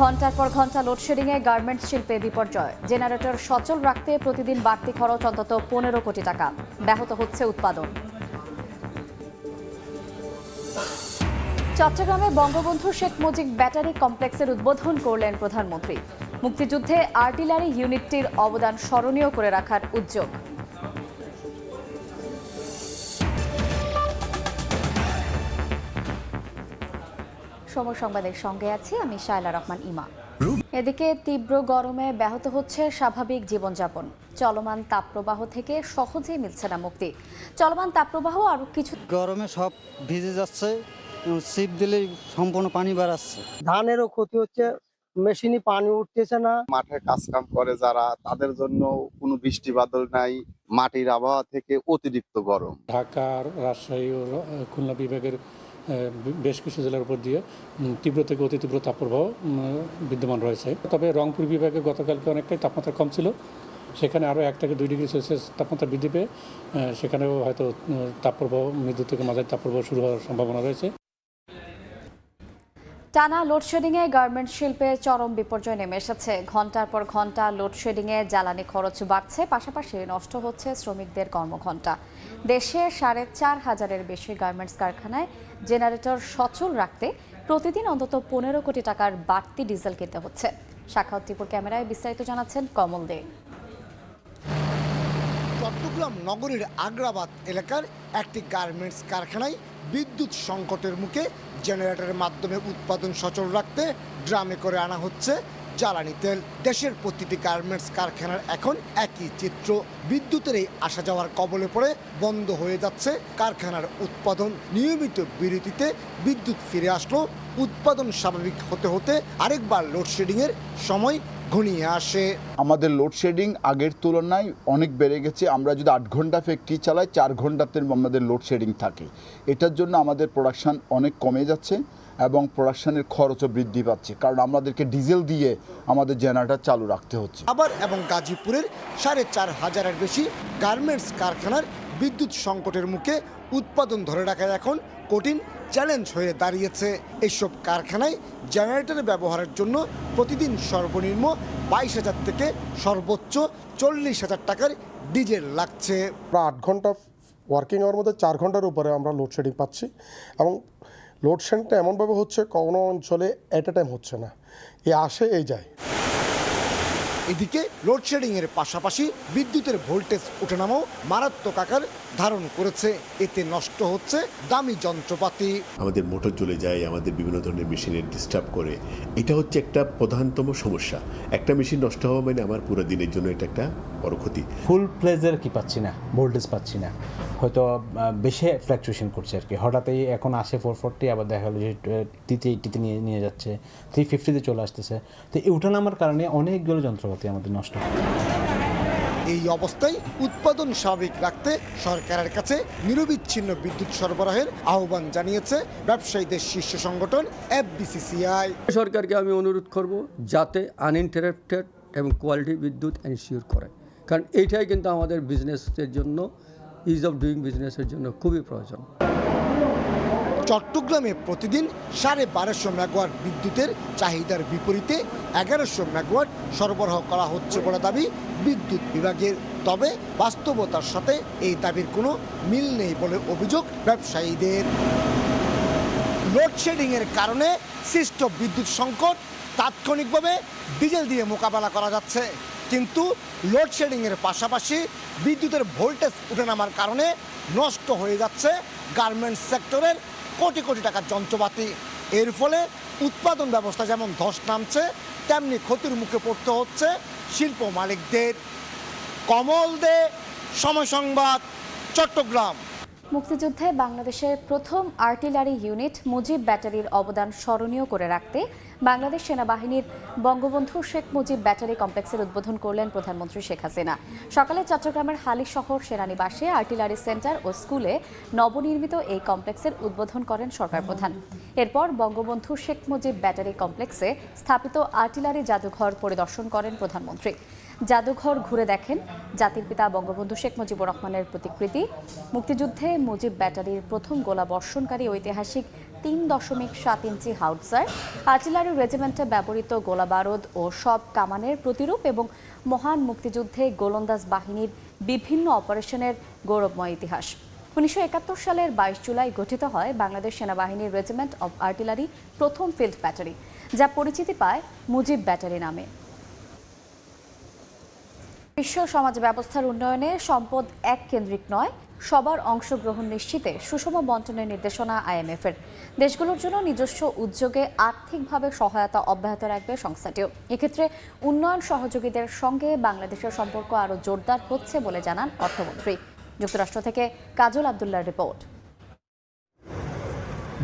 ঘণ্টার পর ঘণ্টা লোডশেডিংয়ে গার্মেন্টস শিল্পে বিপর্যয়। জেনারেটর সচল রাখতে প্রতিদিন বাড়তি খরচ অন্তত পনেরো কোটি টাকা। ব্যাহত হচ্ছে উৎপাদন। চট্টগ্রামে বঙ্গবন্ধু শেখ মুজিব ব্যাটারি কমপ্লেক্সের উদ্বোধন করলেন প্রধানমন্ত্রী। মুক্তিযুদ্ধে আর্টিলারি ইউনিটটির অবদান স্মরণীয় করে রাখার উদ্যোগ। সময় সংবাদের সঙ্গে আছি আমি শায়লা রহমান ইমা। এদিকে তীব্র গরমে ব্যাহত হচ্ছে স্বাভাবিক জীবনযাপন। চলমান তাপপ্রবাহ থেকে সহজেই মিলছে না মুক্তি। চলমান তাপপ্রবাহ আরও কিছু গরমে সব ভিজে যাচ্ছে ছিপ দিলেই সম্পূর্ণ পানি বাড়াচ্ছে ধানেরও ক্ষতি হচ্ছে মেশিনে পানি উঠতেছে না। মাঠে কাজ কাম করে যারা তাদের জন্য কোনো বৃষ্টি বাদল নাই মাটির আবহাওয়া থেকে অতিরিক্ত গরম। ঢাকার রাজশাহী ও খুলনা বিভাগের বেশ কিছু জেলার উপর দিয়ে তীব্র থেকে অতি তীব্র তাপপ্রবাহ বিদ্যমান রয়েছে। তবে রংপুর বিভাগে গতকালকে অনেকটাই তাপমাত্রা কম ছিল। সেখানে আরও এক থেকে দুই ডিগ্রি সেলসিয়াস তাপমাত্রা বৃদ্ধি পেয়ে সেখানেও হয়তো তাপপ্রবাহ, মৃদু থেকে মাঝারি তাপপ্রবাহ শুরু হওয়ার সম্ভাবনা রয়েছে। টানা লোডশেডিংয়ে গার্মেন্ট শিল্পে চরম বিপর্যয় নেমে এসেছে। ঘণ্টার পর ঘণ্টা লোডশেডিংয়ে জ্বালানি খরচ বাড়ছে, পাশাপাশি নষ্ট হচ্ছে শ্রমিকদের কর্মঘণ্টা। দেশে সাড়ে চার হাজারের বেশি গার্মেন্টস কারখানায় জেনারেটর সচল রাখতে প্রতিদিন অন্তত পনেরো কোটি টাকার বাড়তি ডিজেল কিনতে হচ্ছে। শাখাউদ্দিপুর ক্যামেরায় বিস্তারিত জানাচ্ছেন কমল দে। চট্টগ্রাম নগরীর আগ্রাবাদ এলাকার একটি গার্মেন্টস কারখানায় বিদ্যুৎ সংকটের মুখে জেনারেটরের মাধ্যমে উৎপাদন সচল রাখতে ড্রামে করে আনা হচ্ছে জ্বালানি তেল, দেশের প্রতিটি গার্মেন্টস কারখানার এখন একই চিত্র। বিদ্যুতের এই আসা যাওয়ার কবলে পড়ে বন্ধ হয়ে যাচ্ছে কারখানার উৎপাদন। নিয়মিত বিরতিতে বিদ্যুৎ ফিরে আসলো, উৎপাদন স্বাভাবিক হতে হতে আরেকবার লোডশেডিংয়ের সময় ঘনিয়ে আসে। আমাদের লোডশেডিং আগের তুলনায় অনেক বেড়ে গেছে। আমরা যদি আট ঘণ্টা ফ্যাক্টরি চালাই, চার ঘন্টাতে আমাদের লোডশেডিং থাকে। এটার জন্য আমাদের প্রোডাকশান অনেক কমে যাচ্ছে। এবং প্রোডাকশানের খরচও বৃদ্ধি পাচ্ছে। কারণ আমাদেরকে ডিজেল দিয়ে আমাদের জেনারেটর চালু রাখতে হচ্ছে। আবার এবং গাজীপুরের সাড়ে চার হাজারের বেশি গার্মেন্টস কারখানার বিদ্যুৎ সংকটের মুখে উৎপাদন ধরে রাখা এখন কঠিন চ্যালেঞ্জ হয়ে দাঁড়িয়েছে। এইসব কারখানায় জেনারেটর ব্যবহারের জন্য প্রতিদিন সর্বনিম্ন বাইশ হাজার থেকে সর্বোচ্চ চল্লিশ হাজার টাকার ডিজেল লাগছে। আমরা আট ঘণ্টা ওয়ার্কিং আওয়ার মধ্যে চার ঘণ্টার উপরে আমরা লোডশেডিং পাচ্ছি এবং লোডশেডিংটা এমনভাবে হচ্ছে কোনো অঞ্চলে অ্যাট এ টাইম হচ্ছে না। এ আসে এই যায়। এদিকে লোডশেডিংয়ের পাশাপাশি বিদ্যুতের ভোল্টেজ ওঠানামাও মারাত্মক আকার ধারণ করেছে। এতে নষ্ট হচ্ছে দামি যন্ত্রপাতি। আমাদের মোটর চলে যায় আমাদের বিভিন্ন ধরনের মেশিনের ডিস্টার্ব করে। এটা হচ্ছে একটা প্রধানতম সমস্যা। একটা মেশিন নষ্ট হওয়া মানে আমার পুরো দিনের জন্য এটা একটা বড় ক্ষতি। ফুল প্লেজের কি পাচ্ছি না? ভোল্টেজ পাচ্ছি না। হয়তো বেশি ফ্ল্যাকচুয়েশন করছে আর কি। হঠাৎই এখন আসে ফোর ফোরটি আবার দেখা গেলো যে টিতে এইটিতে নিয়ে নিয়ে যাচ্ছে। থ্রি ফিফটিতে চলে আসতেছে। তো এই উঠানামার কারণে অনেকগুলো যন্ত্রপাতি আমাদের নষ্ট হয়। এই অবস্থায় উৎপাদন স্বাভাবিক রাখতে সরকারের কাছে নিরবিচ্ছিন্ন বিদ্যুৎ সরবরাহের আহ্বান জানিয়েছে ব্যবসায়ীদের শীর্ষ সংগঠন এফবিসিসিআই সরকারকে আমি অনুরোধ করব যাতে আনইন্টারাপ্টেড এবং কোয়ালিটি বিদ্যুৎ এনশিওর করে। কারণ এইটাই কিন্তু আমাদের বিজনেসের জন্য ইজ অফ ডুইং বিজনেসের জন্য খুবই প্রয়োজন। চট্টগ্রামে প্রতিদিন সাড়ে বারোশো মেগাওয়াট বিদ্যুতের চাহিদার বিপরীতে এগারোশো মেগাওয়াট সরবরাহ করা হচ্ছে বলে দাবি বিদ্যুৎ বিভাগের। তবে বাস্তবতার সাথে এই দাবির কোনো মিল নেই বলে অভিযোগ ব্যবসায়ীদের। লোডশেডিংয়ের কারণে সৃষ্ট বিদ্যুৎ সংকট তাৎক্ষণিকভাবে ডিজেল দিয়ে মোকাবেলা করা যাচ্ছে। কিন্তু লোডশেডিংয়ের পাশাপাশি বিদ্যুতের ভোল্টেজ উঠে নামার কারণে নষ্ট হয়ে যাচ্ছে গার্মেন্টস সেক্টরের কোটি কোটি টাকার যন্ত্রপাতি। এর ফলে উৎপাদন ব্যবস্থা যেমন ধস নামছে, তেমনি ক্ষতির মুখে পড়তে হচ্ছে শিল্প মালিকদের। কমল দে, সময় সংবাদ, চট্টগ্রাম। মুক্তিযুদ্ধে বাংলাদেশের প্রথম আর্টিলারি ইউনিট মুজিব ব্যাটারির অবদান স্মরণীয় করে রাখতে বাংলাদেশ সেনাবাহিনীর বঙ্গবন্ধু শেখ মুজিব ব্যাটারি কমপ্লেক্সের উদ্বোধন করলেন প্রধানমন্ত্রী শেখ হাসিনা। সকালে চট্টগ্রামের হালি শহর সেনানিবাসে আর্টিলারি সেন্টার ও স্কুলে নবনির্মিত এই কমপ্লেক্সের উদ্বোধন করেন সরকার প্রধান। এরপর বঙ্গবন্ধু শেখ মুজিব ব্যাটারি কমপ্লেক্সে স্থাপিত আর্টিলারি জাদুঘর পরিদর্শন করেন প্রধানমন্ত্রী। জাদুঘর ঘুরে দেখেন জাতির পিতা বঙ্গবন্ধু শেখ মুজিবুর রহমানের প্রতিকৃতি। মুক্তিযুদ্ধে মুজিব ব্যাটারির প্রথম গোলা বর্ষণকারী ঐতিহাসিক তিন দশমিক সাত ইঞ্চি হাউটসার আর্টিলারি রেজিমেন্টে ব্যবহৃত গোলা বারুদ ও সব কামানের প্রতিরূপ এবং মহান মুক্তিযুদ্ধে গোলন্দাজ বাহিনীর বিভিন্ন অপারেশনের গৌরবময় ইতিহাস। উনিশশো একাত্তর সালের বাইশ জুলাই গঠিত হয় বাংলাদেশ সেনাবাহিনীর রেজিমেন্ট অব আর্টিলারি প্রথম ফিল্ড ব্যাটারি, যা পরিচিতি পায় মুজিব ব্যাটারি নামে। বিশ্ব সমাজ ব্যবস্থার উন্নয়নে সম্পদ এক কেন্দ্রিক নয় সবার অংশগ্রহণ নিশ্চিতে সুষম বন্টনের নির্দেশনা আইএমএফ এর দেশগুলোর জন্য নিজস্ব উদ্যোগে আর্থিকভাবে সহায়তা অব্যাহত রাখবে সংস্থাটিও। এক্ষেত্রে উন্নয়ন সহযোগীদের সঙ্গে বাংলাদেশের সম্পর্ক আরও জোরদার হচ্ছে বলে জানান অর্থমন্ত্রী। যুক্তরাষ্ট্র থেকে কাজল আবদুল্লার রিপোর্ট।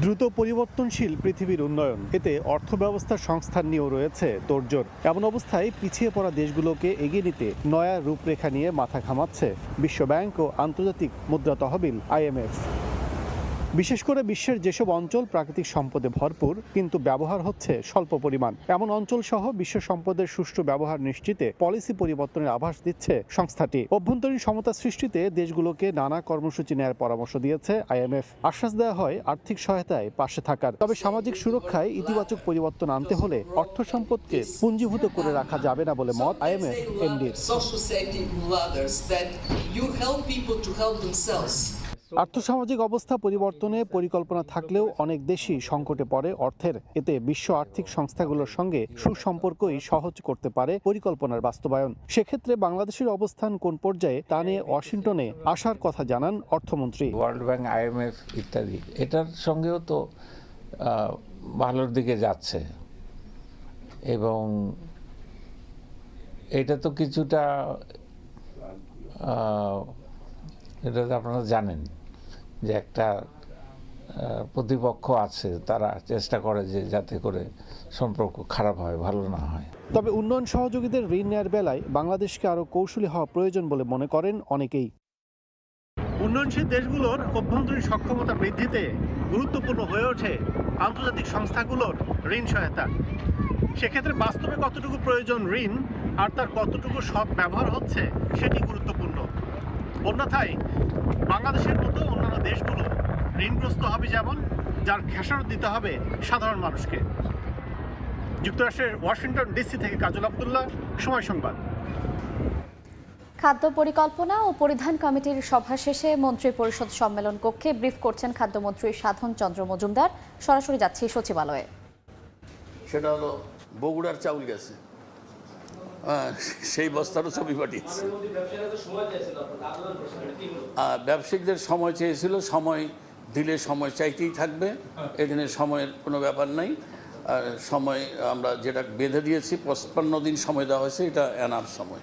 দ্রুত পরিবর্তনশীল পৃথিবীর উন্নয়ন। এতে অর্থব্যবস্থার সংস্থান নিয়েও রয়েছে তোড়জোড়। এমন অবস্থায় পিছিয়ে পড়া দেশগুলোকে এগিয়ে নিতে নয়া রূপরেখা নিয়ে মাথা ঘামাচ্ছে বিশ্বব্যাংক ও আন্তর্জাতিক মুদ্রা তহবিল আইএমএফ। বিশেষ করে বিশ্বের যেসব অঞ্চল প্রাকৃতিক সম্পদে ভরপুর, কিন্তু ব্যবহার হচ্ছে স্বল্প পরিমাণ। এমন অঞ্চল সহ বিশ্ব সম্পদের সুষ্ঠু ব্যবহার নিশ্চিতে পলিসি পরিবর্তনের আভাস দিচ্ছে সংস্থাটি। অভ্যন্তরীণ সমতা সৃষ্টিতে দেশগুলোকে নানা কর্মসূচি নেয়ার পরামর্শ দিয়েছে আইএমএফ। আশ্বাস দেওয়া হয়, আর্থিক সহায়তায় পাশে থাকার। তবে সামাজিক সুরক্ষায় ইতিবাচক পরিবর্তন আনতে হলে অর্থ সম্পদকে পুঞ্জীভূত করে রাখা যাবে না বলে মত আইএমএফ, এমডির। আর্থসামাজিক অবস্থা পরিবর্তনে পরিকল্পনা থাকলেও অনেক দেশই সংকটে পড়ে অর্থের। এতে বিশ্ব আর্থিক সংস্থাগুলোর সঙ্গে সুসম্পর্কই সহজ করতে পারে পরিকল্পনার বাস্তবায়ন। সেক্ষেত্রে বাংলাদেশের অবস্থান কোন পর্যায়ে তা নিয়ে ওয়াশিংটনে আসার কথা জানান অর্থমন্ত্রী। ওয়ার্ল্ড ব্যাংক আইএমএফ ইত্যাদি। এটার সঙ্গেও তো ভালোর দিকে যাচ্ছে। এবং এটা তো কিছুটা এটা তো আপনারা জানেন। যে একটা প্রতিপক্ষ আছে তারা চেষ্টা করে যে যাতে করে সম্পর্ক খারাপ হয় ভালো না হয়। তবে উন্নয়ন সহযোগীদের ঋণ নেয়ার বেলায় বাংলাদেশকে আরও কৌশলী হওয়া প্রয়োজন বলে মনে করেন অনেকেই। উন্নয়নশীল দেশগুলোর অভ্যন্তরীণ সক্ষমতা বৃদ্ধিতে গুরুত্বপূর্ণ হয়ে ওঠে আন্তর্জাতিক সংস্থাগুলোর ঋণ সহায়তা। সেক্ষেত্রে বাস্তবে কতটুকু প্রয়োজন ঋণ আর তার কতটুকু সৎ ব্যবহার হচ্ছে সেটি গুরুত্বপূর্ণ। অন্যথায় বাংলাদেশের মতো অন্যান্য দেশগুলো ঋণগ্রস্ত হবে যেমন যার খেসারত দিতে হবে সাধারণ মানুষকে। যুক্তরাষ্ট্রের ওয়াশিংটন ডিসি থেকে কাজল আবদুল্লাহ সময় সংবাদ। খাদ্য পরিকল্পনা ও পরিধান কমিটির সভা শেষে মন্ত্রী পরিষদ সম্মেলন কক্ষে ব্রিফ করছেন খাদ্যমন্ত্রী সাধন চন্দ্র মজুমদার। সরাসরি যাচ্ছি সচিবালয়ে। সেটা হলো বগুড়ার চাউল গেছে। সেই বস্তারও ছবি পাঠিয়েছে। ব্যবসায়িকদের সময় চেয়েছিল, সময় দিলে সময় চাইতেই থাকবে। এখানে সময়ের কোনো ব্যাপার নাই। আর সময় আমরা যেটা বেঁধে দিয়েছি, পঁচপান্ন দিন সময় দেওয়া হয়েছে, এটা এনার সময়।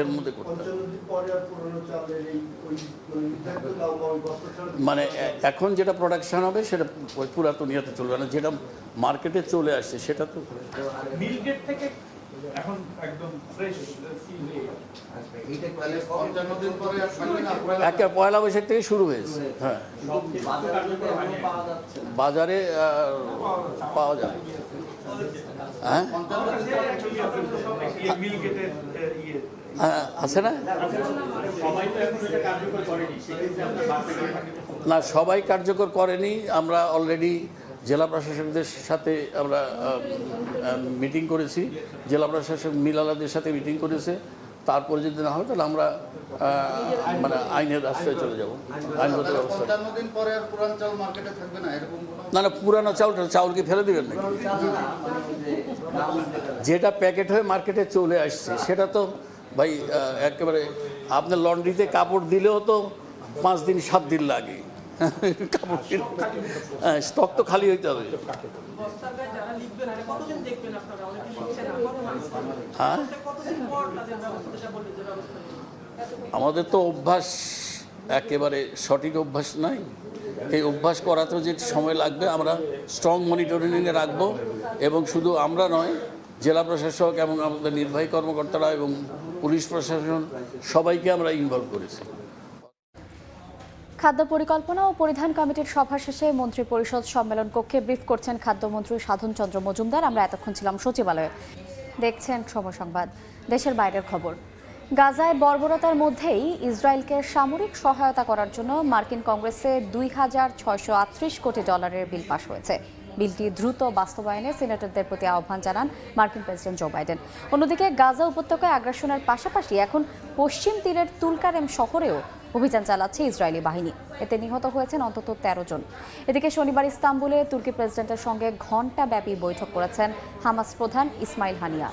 এর মধ্যে করতে মানে এখন যেটা প্রোডাকশন হবে সেটা ওই পুরাতন ইয়েতে চলবে না। যেটা মার্কেটে চলে আসছে সেটা তো একে পয়লা বৈশাখ থেকে শুরু হয়েছে। হ্যাঁ। বাজারে পাওয়া যায় হ্যাঁ? আছে না? না, সবাই কার্যকর করেনি। আমরা অলরেডি জেলা প্রশাসকদের সাথে আমরা মিটিং করেছি। জেলা প্রশাসক মিলালাদের সাথে মিটিং করেছে। তারপরে যদি না হয় তাহলে আমরা মানে আইনের রাস্তায় চলে যাব। আইনগত ব্যবস্থা না না পুরানো চাউলটা চাউল কি ফেলে দেবেন নাকি? যেটা প্যাকেট হয়ে মার্কেটে চলে আসছে সেটা তো ভাই একেবারে আপনার লন্ড্রিতে কাপড় দিলেও তো পাঁচ দিন সাত দিন লাগে। কাপড় হ্যাঁ স্টক তো খালি হইতে হবে। হ্যাঁ? আমাদের তো অভ্যাস একেবারে সঠিক অভ্যাস নাই। এই অভ্যাস করাতেও যে সময় লাগবে আমরা স্ট্রং মনিটরিংয়ে রাখব এবং শুধু আমরা নয়, জেলা প্রশাসক এবং আমাদের নির্বাহী কর্মকর্তারা এবং পুলিশ প্রশাসন সবাইকে আমরা ইনভলভ করেছি। খাদ্য পরিকল্পনা ও পরিধান কমিটির সভা শেষে মন্ত্রী পরিষদ সম্মেলন কক্ষে ব্রিফ করছেন খাদ্যমন্ত্রী সাধন চন্দ্র মজুমদার। আমরা এতক্ষণ ছিলাম সচিবালয়ে। দেখছেন সময় সংবাদ। দেশের বাইরের খবর। গাজায় বর্বরতার মধ্যেই ইসরায়েলকে সামরিক সহায়তা করার জন্য মার্কিন কংগ্রেসে দুই হাজার ছয়শো আটত্রিশ কোটি ডলারের বিল পাশ হয়েছে। বিলটি দ্রুত বাস্তবায়নে সিনেটরদের প্রতি আহ্বান জানান মার্কিন প্রেসিডেন্ট জো বাইডেন। অন্যদিকে গাজা উপত্যকায় আগ্রাসনের পাশাপাশি এখন পশ্চিম তীরের তুলকারেম শহরেও অভিযান চালাচ্ছে ইসরায়েলি বাহিনী। এতে নিহত হয়েছেন অন্তত তেরো জন। এদিকে শনিবার ইস্তাম্বুলে তুর্কি প্রেসিডেন্টের সঙ্গে ঘণ্টাব্যাপী বৈঠক করেছেন হামাস প্রধান ইসমাইল হানিয়া।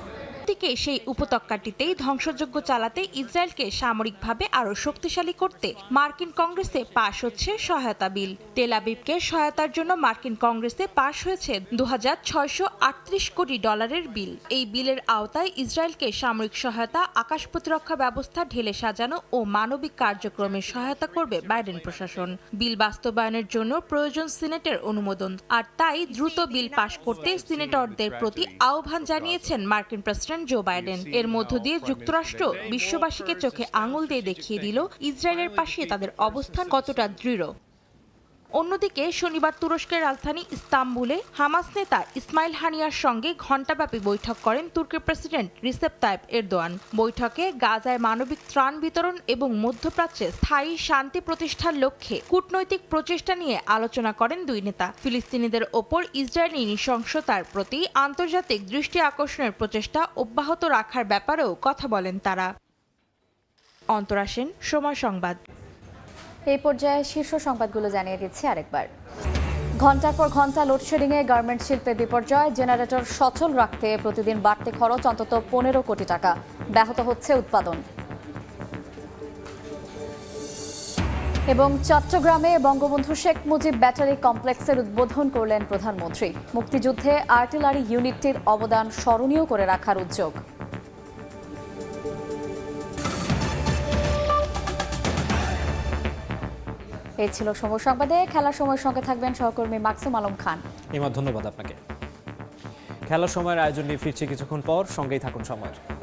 দিকে সেই উপত্যকাটিতেই ধ্বংসযজ্ঞ চালাতে ইসরায়েলকে সামরিকভাবে আরও শক্তিশালী করতে মার্কিন কংগ্রেসে পাশ হচ্ছে সহায়তা বিল। তেল আবিবকে সহায়তার জন্য মার্কিন কংগ্রেসে পাশ হয়েছে দু কোটি ডলারের বিল। এই বিলের আওতায় ইসরায়েলকে সামরিক সহায়তা, আকাশ প্রতিরক্ষা ব্যবস্থা, ঢেলে সাজানো ও মানবিক কার্যক্রমে সহায়তা করবে বাইডেন প্রশাসন। বিল বাস্তবায়নের জন্য প্রয়োজন সিনেটের অনুমোদন। আর তাই দ্রুত বিল পাশ করতে সিনেটরদের প্রতি আহ্বান জানিয়েছেন মার্কিন প্রেসিডেন্ট জো বাইডেন এর মধ্য দিয়ে যুক্তরাষ্ট্র বিশ্ববাসীকে চোখে আঙুল দিয়ে দেখিয়ে দিল ইসরায়েলের পাশে তাদের অবস্থান কতটা দৃঢ়? অন্যদিকে শনিবার তুরস্কের রাজধানী ইস্তাম্বুলে হামাস নেতা ইসমাইল হানিয়ার সঙ্গে ঘণ্টাব্যাপী বৈঠক করেন তুর্কির প্রেসিডেন্ট রিসেপ তাইপ এরদোয়ান। বৈঠকে গাজায় মানবিক ত্রাণ বিতরণ এবং মধ্যপ্রাচ্যে স্থায়ী শান্তি প্রতিষ্ঠার লক্ষ্যে কূটনৈতিক প্রচেষ্টা নিয়ে আলোচনা করেন দুই নেতা। ফিলিস্তিনিদের ওপর ইসরায়েলি নৃশংসতার প্রতি আন্তর্জাতিক দৃষ্টি আকর্ষণের প্রচেষ্টা অব্যাহত রাখার ব্যাপারেও কথা বলেন তারা। অন্তরা সেন, সময় সংবাদ। এই পর্যায়ে শীর্ষ সংবাদগুলো জানিয়ে দিচ্ছি আরেকবার। ঘণ্টার পর ঘণ্টা লোডশেডিংয়ে গার্মেন্ট শিল্পে বিপর্যয়, জেনারেটর সচল রাখতে প্রতিদিন বাড়তি খরচ, অন্তত পনেরো কোটি টাকা। ব্যাহত হচ্ছে উৎপাদন। এবং চট্টগ্রামে বঙ্গবন্ধু শেখ মুজিব ব্যাটারি কমপ্লেক্সের উদ্বোধন করলেন প্রধানমন্ত্রী। মুক্তিযুদ্ধে আর্টিলারি ইউনিটটির অবদান স্মরণীয় করে রাখার উদ্যোগ। এই ছিল সময় সংবাদে। খেলার সময় সঙ্গে থাকবেন সহকর্মী মাকসুম আলম খান। এমা, ধন্যবাদ আপনাকে। খেলার সময়ের আয়োজন নিয়ে ফিরছি কিছুক্ষণ পর। সঙ্গেই থাকুন সময়ের।